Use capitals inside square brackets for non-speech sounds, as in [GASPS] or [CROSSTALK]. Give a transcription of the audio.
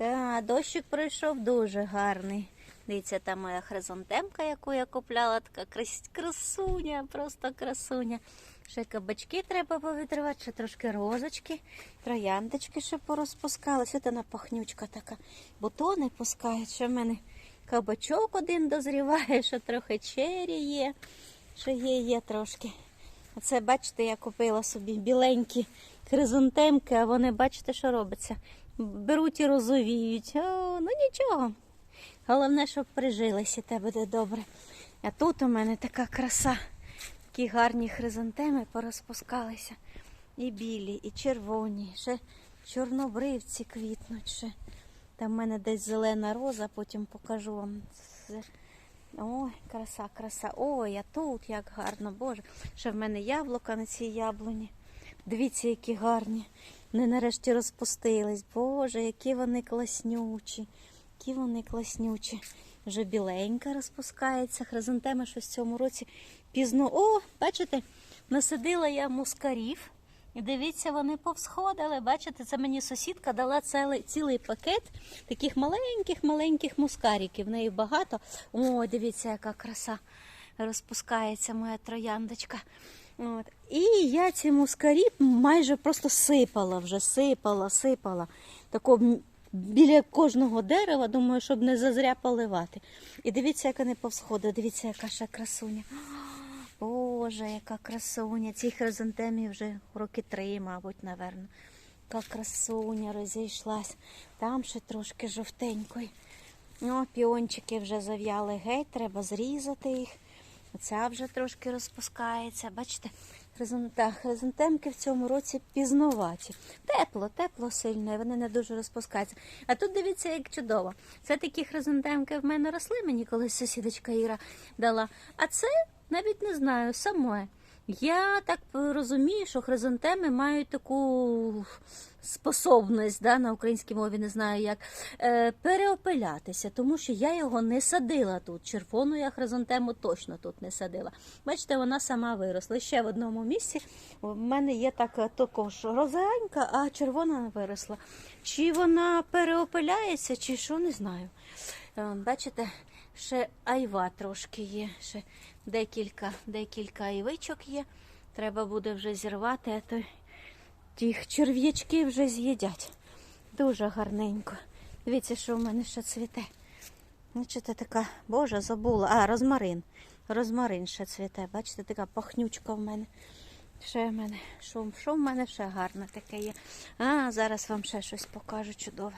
Та, дощик пройшов дуже гарний. Дивіться, там моя хризантемка, яку я купляла, така крас- красуня, просто красуня. Ще кабачки треба повідривати, ще трошки розочки, трояндочки ще порозпускалися. Ось вона пахнючка така. Бутони пускають, що в мене кабачок один дозріває, що трохи чері є, що є, є трошки. Оце, бачите, я купила собі біленькі хризантемки, а вони, бачите, що робиться. Беруть і розовіють. О, ну нічого. Головне, щоб прижилися, те буде добре. А тут у мене така краса. Такі гарні хризантеми порозпускалися. І білі, і червоні, ще чорнобривці квітнуть. Ще. Там в мене десь зелена роза, потім покажу вам. Ой, краса, краса. Ой, а тут як гарно, Боже. Ще в мене яблука на цій яблуні. Дивіться, які гарні. Вони нарешті розпустились. Боже, які вони класнючі. Які вони класнючі. Вже біленька розпускається. Хризантема щось в цьому році пізно. О, бачите, насадила я мускарів. І дивіться, вони повсходили. Бачите, це мені сусідка дала цілий, цілий пакет таких маленьких-маленьких мускариків. В неї багато. О, дивіться, яка краса розпускається моя трояндочка. От. І я ці мускарі майже просто сипала вже, сипала, сипала. Тако біля кожного дерева, думаю, щоб не зазря поливати. І дивіться, як вони повсходили, дивіться, яка ще красуня. [GASPS] Боже, яка красуня. Цій хризантемі вже роки три, мабуть, наверно. Яка красуня розійшлась. Там ще трошки жовтенької. О, піончики вже зав'яли геть, треба зрізати їх. Оця вже трошки розпускається. Бачите, хризан- хризантемки в цьому році пізнуваті. Тепло, тепло сильно, і вони не дуже розпускаються. А тут дивіться, як чудово. Це такі хризантемки в мене росли, мені колись сусідочка Іра дала. А це навіть не знаю, саме. Я так розумію, що хризантеми мають таку способність, да, на українській мові не знаю як, е, переопилятися, тому що я його не садила тут. Червону я хризантему точно тут не садила. Бачите, вона сама виросла. Ще в одному місці в мене є така також розанька, а червона виросла. Чи вона переопиляється, чи що, не знаю. Е, Бачите, ще айва трошки є, ще декілька, декілька айвичок є. Треба буде вже зірвати, а то тих черв'ячки вже з'їдять. Дуже гарненько. Дивіться, що в мене ще цвіте. Бачите, така, боже, забула. А, розмарин. Розмарин ще цвіте. Бачите, така пахнючка в мене. Ще в мене, що, що в мене ще гарне таке є. А, зараз вам ще щось покажу чудове.